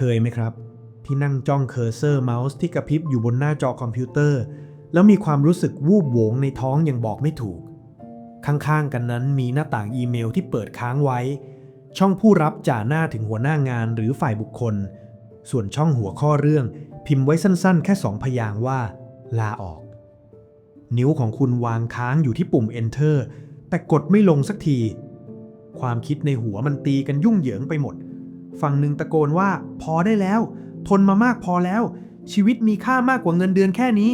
เคยไหมครับ ที่นั่งจ้องเคอร์เซอร์เมาส์ที่กระพริบอยู่บนหน้าจอคอมพิวเตอร์ แล้วมีความรู้สึกวูบโหวงในท้องอย่างบอกไม่ถูก ข้างๆกันนั้นมีหน้าต่างอีเมลที่เปิดค้างไว้ ช่องผู้รับจ่าหน้าถึงหัวหน้างานหรือฝ่ายบุคคล ส่วนช่องหัวข้อเรื่องพิมพ์ไว้สั้นๆ แค่สองพยางว่า ลาออก นิ้วของคุณวางค้างอยู่ที่ปุ่ม Enter แต่กดไม่ลงสักที ความคิดในหัวมันตีกันยุ่งเหยิงไปหมด ฝั่งหนึ่งตะโกนว่า พอได้แล้ว ทนมามากพอแล้ว ชีวิตมีค่ามากกว่าเงินเดือนแค่นี้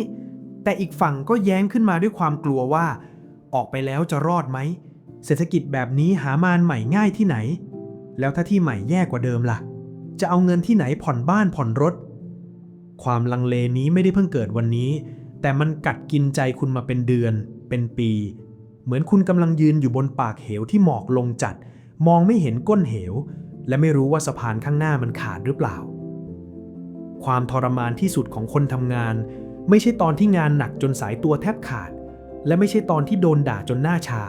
แต่อีกฝั่งก็แย้งขึ้นมาด้วยความกลัวว่า ออกไปแล้วจะรอดไหม เศรษฐกิจแบบนี้หามานใหม่ง่ายที่ไหน แล้วถ้าที่ใหม่แย่กว่าเดิมล่ะ จะเอาเงินที่ไหนผ่อนบ้านผ่อนรถ ความลังเลนี้ไม่ได้เพิ่งเกิดวันนี้ แต่มันกัดกินใจคุณมาเป็นเดือน เป็นปี เหมือนคุณกำลังยืนอยู่บนปากเหวที่หมอกลงจัด มองไม่เห็นก้นเหว และไม่รู้ว่าสะพานข้างหน้ามันขาดหรือเปล่า ความทรมานที่สุดของคนทำงาน ไม่ใช่ตอนที่งานหนักจนสายตัวแทบขาด และไม่ใช่ตอนที่โดนด่าจนหน้าชา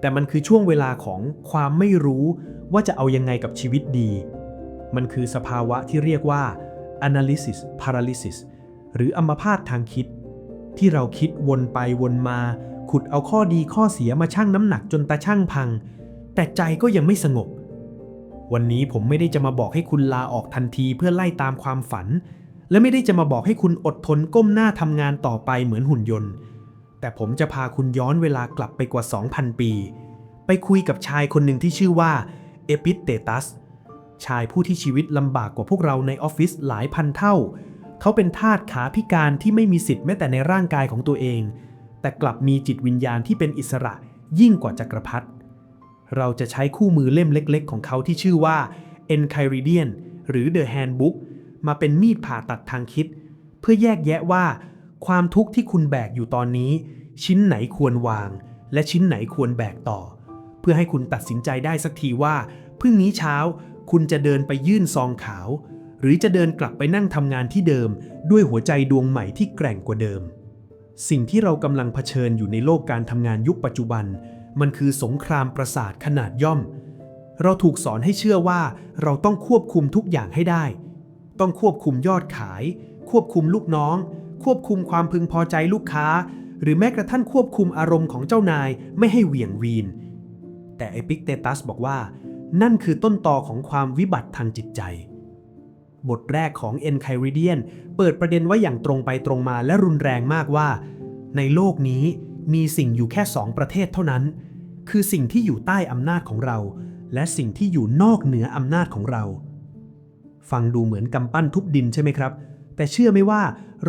แต่มันคือช่วงเวลาของความไม่รู้ว่าจะเอายังไงกับชีวิตดี มันคือสภาวะที่เรียกว่า analysis paralysis หรืออัมพาตทางคิด ที่เราคิดวนไปวนมา ขุดเอาข้อดีข้อเสียมาชั่งน้ำหนักจนตาช่างพัง แต่ใจก็ยังไม่สงบ วันนี้ผมไม่ได้จะมาบอกให้คุณลาออกทันทีเพื่อไล่ตามความฝัน และไม่ได้จะมาบอกให้คุณอดทนก้มหน้าทำงานต่อไปเหมือนหุ่นยนต์ แต่ผมจะพาคุณย้อนเวลากลับไปกว่า 2,000 ปี ไปคุยกับชายคนหนึ่งที่ชื่อว่าเอปิเตตัสชายผู้ที่ชีวิตลำบากกว่าพวกเราในออฟฟิศหลายพันเท่า เขาเป็นทาสขาพิการที่ไม่มีสิทธิ์แม้แต่ในร่างกายของตัวเอง แต่กลับมีจิตวิญญาณที่เป็นอิสระยิ่งกว่าจักรพรรดิ เราจะใช้คู่มือเล่มเล็กๆ ของเขาที่ชื่อว่า Enchiridion หรือ The Handbook มาเป็นมีดผ่าตัดทางคิด เพื่อแยกแยะว่า ความทุกข์ที่คุณแบกอยู่ตอนนี้ ชิ้นไหนควรวาง และชิ้นไหนควรแบกต่อ เพื่อให้คุณตัดสินใจได้สักทีว่าพรุ่งนี้เช้าคุณจะเดินไปยื่นซองขาว หรือจะเดินกลับไปนั่งทำงานที่เดิม ด้วยหัวใจดวงใหม่ที่แกร่งกว่าเดิม สิ่งที่เรากำลังเผชิญอยู่ในโลกการทำงานยุคปัจจุบัน มันคือสงครามประสาทขนาดย่อม เราถูกสอนให้เชื่อว่าเราต้องควบคุมทุกอย่างให้ได้ ต้องควบคุมยอดขาย ควบคุมลูกน้อง ควบคุมความพึงพอใจลูกค้า หรือแม้กระทั่งควบคุมอารมณ์ของเจ้านายไม่ให้เหวี่ยงวีน แต่เอปิกเตตัสบอกว่า นั่นคือต้นตอของความวิบัติทางจิตใจบทแรกของ e n c h i r i d i a n เปิดประเด็นไว้อย่างตรงไปตรงมาและรุนแรงมากว่า ในโลกนี้ มีสิ่งอยู่แค่สองประเทศเท่านั้น คือสิ่งที่อยู่ใต้อำนาจของเรา และสิ่งที่อยู่นอกเหนืออำนาจของเรา ฟังดูเหมือนกำปั้นทุบดินใช่ไหมครับ แต่เชื่อไหมว่า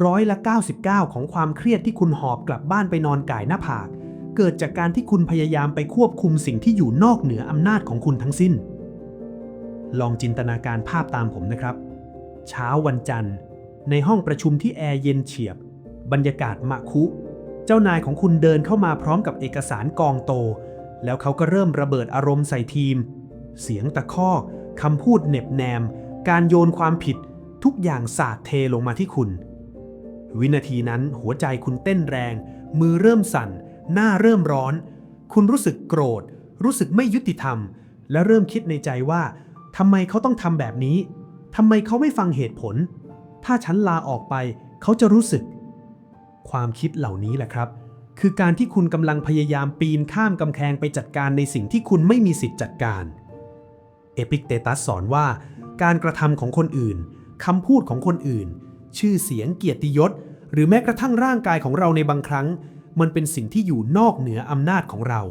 ร้อยละ 99 ของความเครียดที่คุณหอบกลับบ้านไปนอนก่ายหน้าผาก เกิดจากการที่คุณพยายามไปควบคุมสิ่งที่อยู่นอกเหนืออำนาจของคุณทั้งสิ้น ลองจินตนาการภาพตามผมนะครับ เช้าวันจันทร์ ในห้องประชุมที่แอร์เย็นเฉียบ บรรยากาศมะคุ จ้านายของคุณเดินเข้ามาพร้อมกับเอกสารกองโต แล้วเขาก็เริ่มระเบิดอารมณ์ใส่ทีม เสียงตะคอกคำพูดเหน็บแนม การโยนความผิดทุกอย่างสาดเทลงมาที่คุณ วินาทีนั้นหัวใจคุณเต้นแรง มือเริ่มสั่น หน้าเริ่มร้อน คุณรู้สึกโกรธ รู้สึกไม่ยุติธรรม และเริ่มคิดในใจว่าทำไมเขาต้องทำแบบนี้ทำไมเขาไม่ฟังเหตุผล ถ้าฉันลาออกไปเขาจะรู้สึก ความคิดเหล่านี้แหละครับ คือการที่คุณกำลังพยายามปีนข้ามกำแพงไปจัดการในสิ่งที่คุณไม่มีสิทธิ์จัดการเอพิกเตตัสสอนว่า การกระทำของคนอื่นคำพูดของคนอื่น ชื่อเสียงเกียรติยศ หรือแม้กระทั่งร่างกายของเราในบางครั้ง มันเป็นสิ่งที่อยู่นอกเหนืออำนาจของเรา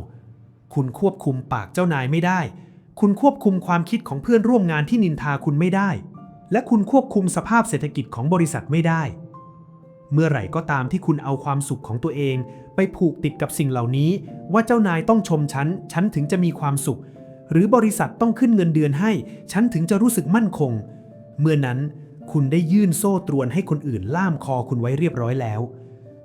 คุณควบคุมปากเจ้านายไม่ได้ คุณควบคุมความคิดของเพื่อนร่วมงานที่นินทาคุณไม่ได้ และคุณควบคุมสภาพเศรษฐกิจของบริษัทไม่ได้ เมื่อไหร่ก็ตามที่คุณเอาความสุขของตัวเอง ไปผูกติดกับสิ่งเหล่านี้ ว่าเจ้านายต้องชมฉัน ฉันถึงจะมีความสุข หรือบริษัทต้องขึ้นเงินเดือนให้ ฉันถึงจะรู้สึกมั่นคง เมื่อนั้นคุณได้ยื่นโซ่ตรวนให้คนอื่นล่ามคอคุณไว้เรียบร้อยแล้ว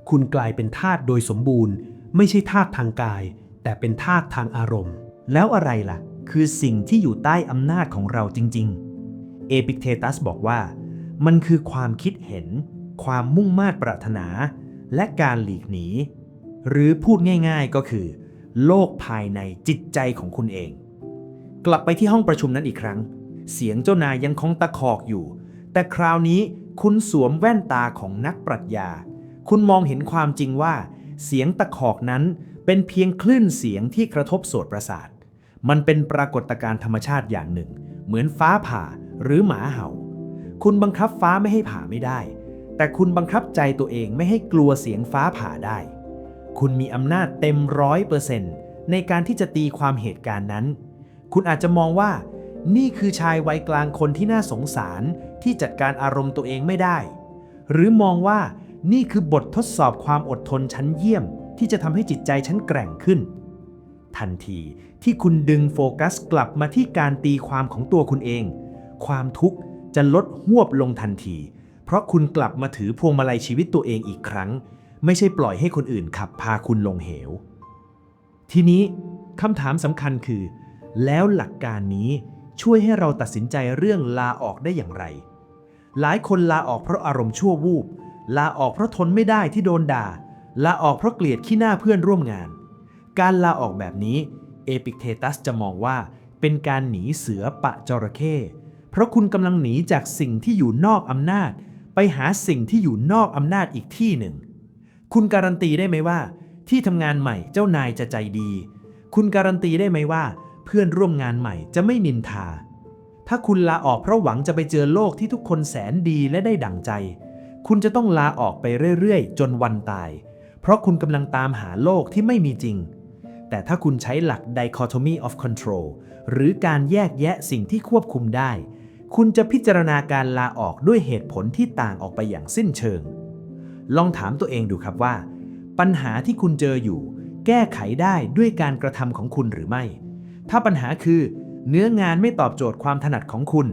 คุณกลายเป็นทาสโดยสมบูรณ์ ไม่ใช่ทาสทางกาย แต่เป็นทาสทางอารมณ์ แล้วอะไรล่ะ คือสิ่งที่อยู่ใต้อำนาจของเราจริง ๆ เอปิกเทตัสบอกว่า มันคือความคิดเห็น ความมุ่งมา่ปรารถนา และการหลีกหนี หรือพูดง่ายๆก็คือ โลกภายในจิตใจของคุณเอง กลับไปที่ห้องประชุมนั้นอีกครั้ง เสียงเจ้านายยังคงตะคอกอยู่ แต่คราวนี้คุณสวมแว่นตาของนักปรัชญา คุณมองเห็นความจริงว่า เสียงตะคอกนั้นเป็นเพียงคลื่นเสียงที่กระทบโสตประสาท มันเป็นปรากฏการณ์ธรรมชาติอย่างหนึ่ง เหมือนฟ้าผ่าหรือหมาเห่า คุณบังคับฟ้าไม่ให้ผ่าไม่ได้ แต่คุณบังคับใจตัวเองไม่ให้กลัวเสียงฟ้าผ่าได้ คุณมีอำนาจเต็มร้อยเปอร์เซนต์ในการที่จะตีความเหตุการณ์นั้น คุณอาจจะมองว่า นี่คือชายวัยกลางคนที่น่าสงสารที่จัดการอารมณ์ตัวเองไม่ได้ หรือมองว่านี่คือบททดสอบความอดทนชั้นเยี่ยม ที่จะทำให้จิตใจฉันแกร่งขึ้น ทันทีที่คุณดึงโฟกัสกลับมาที่การตีความของตัวคุณเอง ความทุกข์จะลดหวบลงทันที เพราะคุณกลับมาถือพวงมาลัยชีวิตตัวเองอีกครั้ง ไม่ใช่ปล่อยให้คนอื่นขับพาคุณลงเหว ทีนี้คำถามสำคัญคือ แล้วหลักการนี้ช่วยให้เราตัดสินใจเรื่องลาออกได้อย่างไร หลายคนลาออกเพราะอารมณ์ชั่ววูบ ลาออกเพราะทนไม่ได้ที่โดนด่า ลาออกเพราะเกลียดขี้หน้าเพื่อนร่วมงาน การลาออกแบบนี้เอปิกเทตัสจะมองว่าเป็นการหนีเสือปะจระเข้ เพราะคุณกำลังหนีจากสิ่งที่อยู่นอกอำนาจ ไปหาสิ่งที่อยู่นอกอำนาจอีกที่หนึ่ง คุณการันตีได้ไหมว่า ที่ทำงานใหม่เจ้านายจะใจดี คุณการันตีได้ไหมว่า เพื่อนร่วมงานใหม่จะไม่นินทา ถ้าคุณลาออกเพราะหวังจะไปเจอโลกที่ทุกคนแสนดีและได้ดั่งใจ คุณจะต้องลาออกไปเรื่อยๆ จนวันตาย เพราะคุณกำลังตามหาโลกที่ไม่มีจริง แต่ถ้าคุณใช้หลัก dichotomy of control หรือการแยกแยะสิ่งที่ควบคุมได้ คุณจะพิจารณาการลาออกด้วยเหตุผลที่ต่างออกไปอย่างสิ้นเชิง ลองถามตัวเองดูครับว่า ปัญหาที่คุณเจออยู่ แก้ไขได้ด้วยการกระทำของคุณหรือไม่ ถ้าปัญหาคือ เนื้องานไม่ตอบโจทย์ความถนัดของคุณ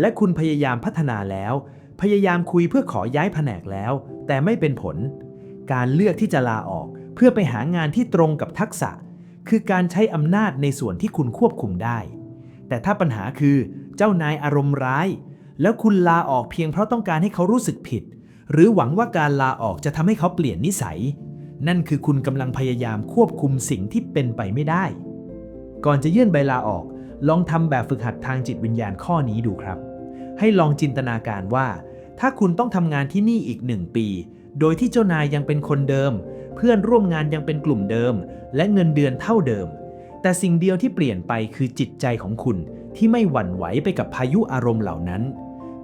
และคุณพยายามพัฒนาแล้ว พยายามคุยเพื่อขอย้ายแผนกแล้ว แต่ไม่เป็นผล การเลือกที่จะลาออกเพื่อไปหางานที่ตรงกับทักษะ คือการใช้อำนาจในส่วนที่คุณควบคุมได้ แต่ถ้าปัญหาคือ เจ้านายอารมณ์ร้าย แล้วคุณลาออกเพียงเพราะต้องการให้เขารู้สึกผิด หรือหวังว่าการลาออกจะทำให้เขาเปลี่ยนนิสัย นั่นคือคุณกำลังพยายามควบคุมสิ่งที่เป็นไปไม่ได้ ก่อนจะยื่นใบลาออก ลองทำแบบฝึกหัดทางจิตวิญญาณข้อนี้ดูครับ ให้ลองจินตนาการว่า ถ้าคุณต้องทำงานที่นี่อีกหนึ่งปี โดยที่เจ้านายยังเป็นคนเดิม เพื่อนร่วมงานยังเป็นกลุ่มเดิม และเงินเดือนเท่าเดิม แต่สิ่งเดียวที่เปลี่ยนไปคือจิตใจของคุณ ที่ไม่หวั่นไหวไปกับพายุอารมณ์เหล่านั้น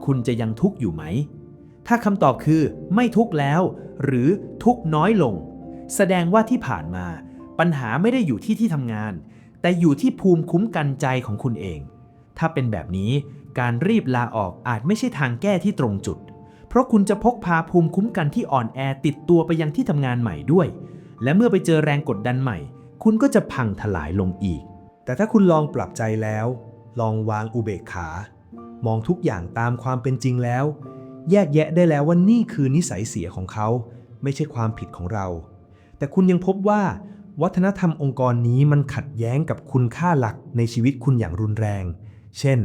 คุณจะยังทุกข์อยู่ไหม ถ้าคำตอบคือไม่ทุกข์แล้ว หรือทุกข์น้อยลง แสดงว่าที่ผ่านมา ปัญหาไม่ได้อยู่ที่ที่ทำงาน แต่อยู่ที่ภูมิคุ้มกันใจของคุณเอง ถ้าเป็นแบบนี้การรีบลาออกอาจไม่ใช่ทางแก้ที่ตรงจุด เพราะคุณจะพกพาภูมิคุ้มกันที่อ่อนแอติดตัวไปยังที่ทำงานใหม่ด้วย และเมื่อไปเจอแรงกดดันใหม่ คุณก็จะพังทลายลงอีก แต่ถ้าคุณลองปรับใจแล้ว ลองวางอุเบกขา มองทุกอย่างตามความเป็นจริงแล้ว แยกแยะได้แล้วว่านี่คือนิสัยเสียของเขา ไม่ใช่ความผิดของเรา แต่คุณยังพบว่า วัฒนธรรมองค์กรนี้มันขัดแย้งกับคุณค่าหลักในชีวิตคุณอย่างรุนแรง เช่น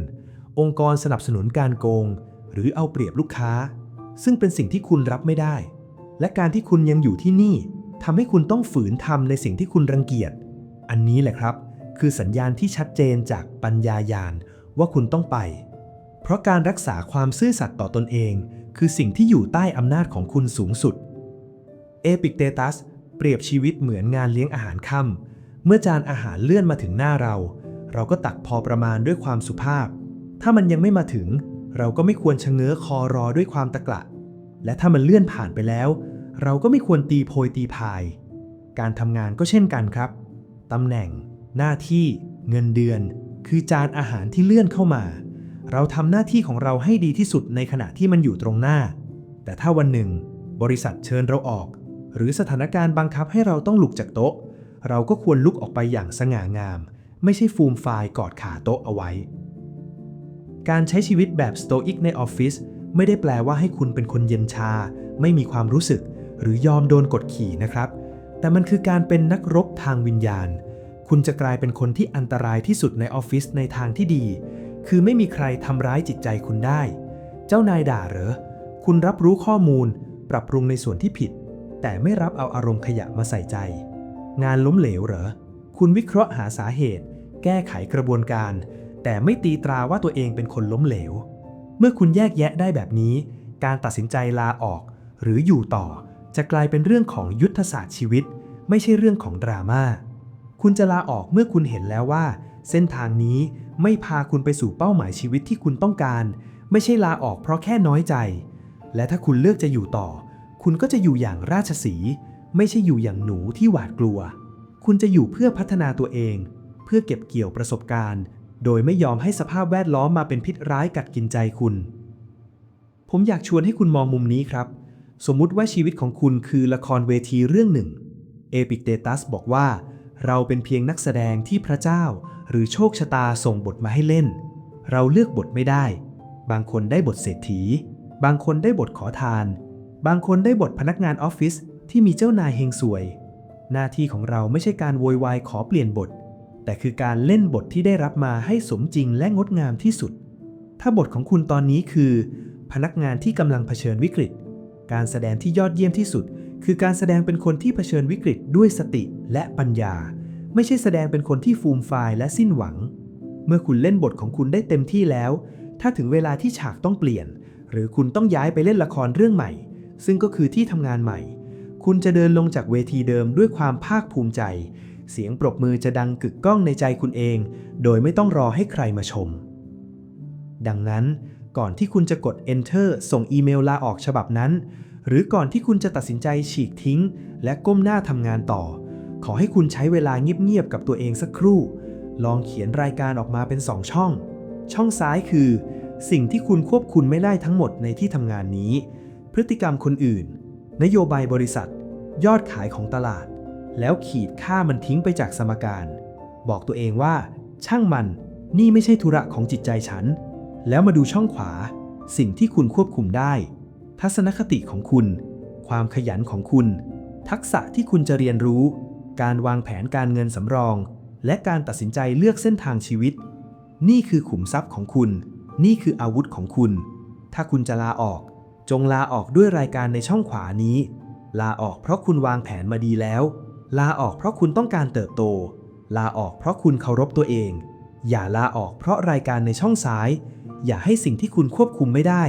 องค์กรสนับสนุนการโกง หรือเอาเปรียบลูกค้า ซึ่งเป็นสิ่งที่คุณรับไม่ได้ และการที่คุณยังอยู่ที่นี่ทำให้คุณต้องฝืนทำในสิ่งที่คุณรังเกียจ อันนี้แหละครับ คือสัญญาณที่ชัดเจนจากปัญญายาณว่าคุณต้องไป เพราะการรักษาความซื่อสัตย์ต่อตนเอง คือสิ่งที่อยู่ใต้อำนาจของคุณสูงสุด เอปิกเตตัสเปรียบชีวิตเหมือนงานเลี้ยงอาหารค่ำเมื่อจานอาหารเลื่อนมาถึงหน้าเรา เราก็ตักพอประมาณด้วยความสุภาพ ถ้ามันยังไม่มาถึง เราก็ไม่ควรชะเง้อคอรอด้วยความตะกละและถ้ามันเลื่อนผ่านไปแล้ว เราก็ไม่ควรตีโพยตีพาย การทำงานก็เช่นกันครับ ตำแหน่ง หน้าที่เงินเดือน คือจานอาหารที่เลื่อนเข้ามา เราทำหน้าที่ของเราให้ดีที่สุดในขณะที่มันอยู่ตรงหน้า แต่ถ้าวันหนึ่ง บริษัทเชิญเราออก หรือสถานการณ์บังคับให้เราต้องลุกจากโต๊ะ เราก็ควรลุกออกไปอย่างสง่างาม ไม่ใช่ฟูมฟายกอดขาโต๊ะเอาไว้ การใช้ชีวิตแบบสโตอิกในออฟฟิศไม่ได้แปลว่าให้คุณเป็นคนเย็นชา ไม่มีความรู้สึก หรือยอมโดนกดขี่นะครับ แต่มันคือการเป็นนักรบทางวิญญาณ คุณจะกลายเป็นคนที่อันตรายที่สุดในออฟฟิศในทางที่ดี คือไม่มีใครทำร้ายจิตใจคุณได้ เจ้านายด่าเหรอ คุณรับรู้ข้อมูล ปรับปรุงในส่วนที่ผิด แต่ไม่รับเอาอารมณ์ขยะมาใส่ใจ งานล้มเหลวเหรอ คุณวิเคราะห์หาสาเหตุ แก้ไขกระบวนการ แต่ไม่ตีตราว่าตัวเองเป็นคนล้มเหลว เมื่อคุณแยกแยะได้แบบนี้ การตัดสินใจลาออก หรืออยู่ต่อจะกลายเป็นเรื่องของยุทธศาสตร์ชีวิต ไม่ใช่เรื่องของดราม่า คุณจะลาออกเมื่อคุณเห็นแล้วว่า เส้นทางนี้ไม่พาคุณไปสู่เป้าหมายชีวิตที่คุณต้องการ ไม่ใช่ลาออกเพราะแค่น้อยใจ และถ้าคุณเลือกจะอยู่ต่อ คุณก็จะอยู่อย่างราชสี ไม่ใช่อยู่อย่างหนูที่หวาดกลัว คุณจะอยู่เพื่อพัฒนาตัวเอง เพื่อเก็บเกี่ยวประสบการณ์ โดยไม่ยอมให้สภาพแวดล้อมมาเป็นพิษร้ายกัดกินใจคุณ ผมอยากชวนให้คุณมองมุมนี้ครับ สมมุติว่าชีวิตของคุณคือละครเวทีเรื่องหนึ่งเอปิกเตตัสบอกว่า เราเป็นเพียงนักแสดงที่พระเจ้า หรือโชคชะตาส่งบทมาให้เล่น เราเลือกบทไม่ได้ บางคนได้บทเศรษฐี บางคนได้บทขอทาน บางคนได้บทพนักงานออฟฟิศที่มีเจ้านายเฮงสวย หน้าที่ของเราไม่ใช่การโวยวายขอเปลี่ยนบท แต่คือการเล่นบทที่ได้รับมาให้สมจริงและงดงามที่สุด ถ้าบทของคุณตอนนี้คือ พนักงานที่กำลังเผชิญวิกฤต การแสดงที่ยอดเยี่ยมที่สุดคือการแสดงเป็นคนที่เผชิญวิกฤตด้วยสติและปัญญา ไม่ใช่แสดงเป็นคนที่ฟูมฟายและสิ้นหวัง เมื่อคุณเล่นบทของคุณได้เต็มที่แล้ว ถ้าถึงเวลาที่ฉากต้องเปลี่ยน หรือคุณต้องย้ายไปเล่นละครเรื่องใหม่ ซึ่งก็คือที่ทำงานใหม่ คุณจะเดินลงจากเวทีเดิมด้วยความภาคภูมิใจ เสียงปรบมือจะดังกึกก้องในใจคุณเอง โดยไม่ต้องรอให้ใครมาชม ดังนั้น ก่อนที่คุณจะกด enter ส่งอีเมลลาออกฉบับนั้น หรือก่อนที่คุณจะตัดสินใจฉีกทิ้ง และก้มหน้าทำงานต่อ ขอให้คุณใช้เวลาเงียบๆกับตัวเองสักครู่ ลองเขียนรายการออกมาเป็น 2 ช่อง ช่องซ้ายคือ สิ่งที่คุณควบคุมไม่ได้ทั้งหมดในที่ทำงานนี้ พฤติกรรมคนอื่น นโยบายบริษัท ยอดขายของตลาด แล้วขีดค่ามันทิ้งไปจากสมการ บอกตัวเองว่า ช่างมัน นี่ไม่ใช่ธุระของจิตใจฉัน แล้วมาดูช่องขวา สิ่งที่คุณควบคุมได้ ทัศนคติของคุณ ความขยันของคุณ ทักษะที่คุณจะเรียนรู้ การวางแผนการเงินสำรอง และการตัดสินใจเลือกเส้นทางชีวิต นี่คือขุมทรัพย์ของคุณ นี่คืออาวุธของคุณ ถ้าคุณจะลาออก จงลาออกด้วยรายการในช่องขวานี้ ลาออกเพราะคุณวางแผนมาดีแล้ว ลาออกเพราะคุณต้องการเติบโต ลาออกเพราะคุณเคารพตัวเอง อย่าลาออกเพราะรายการในช่องซ้าย อย่าให้สิ่งที่คุณควบคุมไม่ได้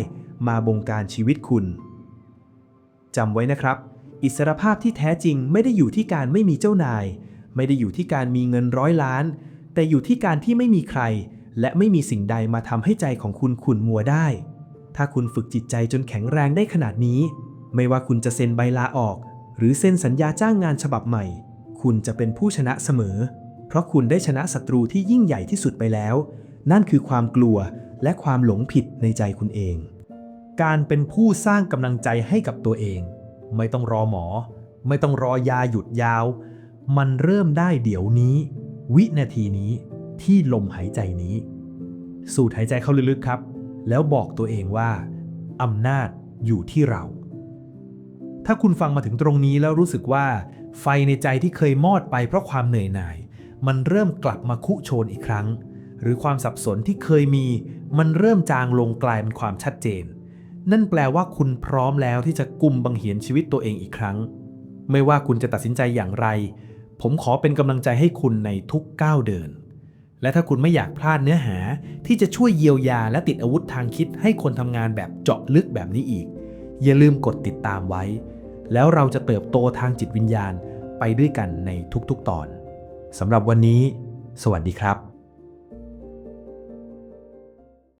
มาบงการชีวิตคุณจำไว้นะครับ อิสรภาพที่แท้จริงไม่ได้อยู่ที่การไม่มีเจ้านาย ไม่ได้อยู่ที่การมีเงินร้อยล้าน แต่อยู่ที่การที่ไม่มีใคร และไม่มีสิ่งใดมาทำให้ใจของคุณขุ่นมัวได้ ถ้าคุณฝึกจิตใจจนแข็งแรงได้ขนาดนี้ ไม่ว่าคุณจะเซ็นใบลาออก หรือเซ็นสัญญาจ้างงานฉบับใหม่ คุณจะเป็นผู้ชนะเสมอ เพราะคุณได้ชนะศัตรูที่ยิ่งใหญ่ที่สุดไปแล้ว นั่นคือความกลัวและความหลงผิดในใจคุณเอง การเป็นผู้สร้างกำลังใจให้กับตัวเอง ไม่ต้องรอหมอ ไม่ต้องรอยาหยุดยาว มันเริ่มได้เดี๋ยวนี้ วินาทีนี้ที่ลมหายใจนี้ สูดหายใจเข้าลึกๆครับ แล้วบอกตัวเองว่าอำนาจอยู่ที่เรา ถ้าคุณฟังมาถึงตรงนี้แล้วรู้สึกว่า ไฟในใจที่เคยมอดไปเพราะความเหนื่อยหน่าย มันเริ่มกลับมาคุโชนอีกครั้ง หรือความสับสนที่เคยมี มันเริ่มจางลงกลายเป็นความชัดเจน นั่นแปลว่าคุณพร้อมแล้วที่จะกุมบังเหียนชีวิตตัวเองอีกครั้ง ไม่ว่าคุณจะตัดสินใจอย่างไร ผมขอเป็นกำลังใจให้คุณในทุกก้าวเดิน และถ้าคุณไม่อยากพลาดเนื้อหาที่จะช่วยเยียวยาและติดอาวุธทางคิดให้คนทำงานแบบเจาะลึกแบบนี้อีก อย่าลืมกดติดตามไว้ แล้วเราจะเติบโตทางจิตวิญญาณไปด้วยกันในทุกๆตอนสำหรับวันนี้ สวัสดีครับ